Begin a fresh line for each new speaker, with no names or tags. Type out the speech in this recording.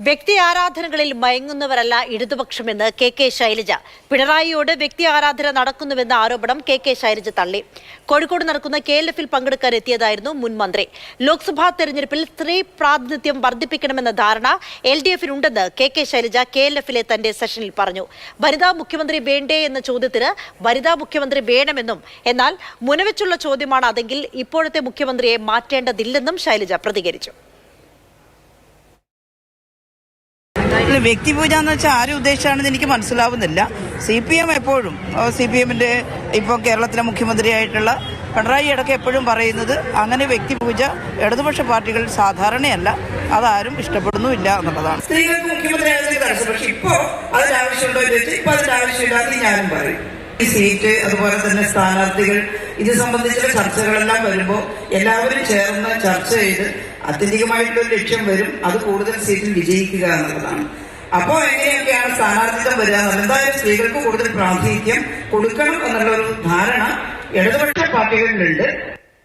വ്യക്തി ആരാധനകളിൽ മയങ്ങുന്നവരല്ല ഇടതുപക്ഷമെന്ന് കെ കെ ശൈലജ. പിണറായിയോട് വ്യക്തി ആരാധന നടക്കുന്നുവെന്ന ആരോപണം കെ കെ ശൈലജ തള്ളി. കോഴിക്കോട് നടക്കുന്ന കെ എൽ എഫിൽ പങ്കെടുക്കാൻ എത്തിയതായിരുന്നു മുൻ മന്ത്രി. ലോക്സഭാ തെരഞ്ഞെടുപ്പിൽ സ്ത്രീ പ്രാതിനിധ്യം വർദ്ധിപ്പിക്കണമെന്ന ധാരണ L D എഫിനുണ്ടെന്ന് K K Shailaja K L എഫിലെ തന്റെ സെഷനിൽ പറഞ്ഞു. വനിതാ മുഖ്യമന്ത്രി വേണ്ടേ എന്ന ചോദ്യത്തിന് വനിതാ മുഖ്യമന്ത്രി വേണമെന്നും എന്നാൽ മുനവെച്ചുള്ള ചോദ്യമാണ് അതെങ്കിൽ ഇപ്പോഴത്തെ മുഖ്യമന്ത്രിയെ മാറ്റേണ്ടതില്ലെന്നും ശൈലജ പ്രതികരിച്ചു.
ഇല്ല, വ്യക്തിപൂജ എന്ന് വെച്ചാൽ ആരും ഉദ്ദേശിച്ചാണെന്ന് എനിക്ക് മനസ്സിലാവുന്നില്ല. സി പി എം എപ്പോഴും സി പി എമ്മിന്റെ ഇപ്പോൾ കേരളത്തിലെ മുഖ്യമന്ത്രിയായിട്ടുള്ള പിണറായി ഇടയ്ക്ക് എപ്പോഴും പറയുന്നത് അങ്ങനെ വ്യക്തിപൂജ ഇടതുപക്ഷ പാർട്ടികൾ സാധാരണയല്ല. അതാരും ഇഷ്ടപ്പെടുന്നുമില്ല എന്നുള്ളതാണ്.
സ്ത്രീകൾക്ക് മുഖ്യമന്ത്രി ആയതിന് തടസ്സം. പക്ഷെ ഇപ്പോ അതിന്റെ ആവശ്യമുണ്ടോ എന്ന് വെച്ചാൽ ഇപ്പൊ അതിന്റെ ആവശ്യമില്ല ഞാനും പറയും. സീറ്റ് അതുപോലെ തന്നെ സ്ഥാനാർത്ഥികൾ ഇത് സംബന്ധിച്ചുള്ള ചർച്ചകളെല്ലാം വരുമ്പോൾ എല്ലാവരും ചേർന്ന് ചർച്ച ചെയ്ത് അത്യന്തികമായിട്ടുള്ള ലക്ഷ്യം വരും. അത് കൂടുതൽ സീറ്റിൽ വിജയിക്കുക എന്നുള്ളതാണ്. അപ്പോ എങ്ങനെയൊക്കെയാണ് സ്ഥാനാർത്ഥിത്വം വരിക? എന്തായാലും സ്ത്രീകൾക്ക് കൂടുതൽ പ്രാതിനിധ്യം കൊടുക്കണം എന്നുള്ള ഒരു ധാരണ ഇടതുപക്ഷ പാർട്ടികളിലുണ്ട്.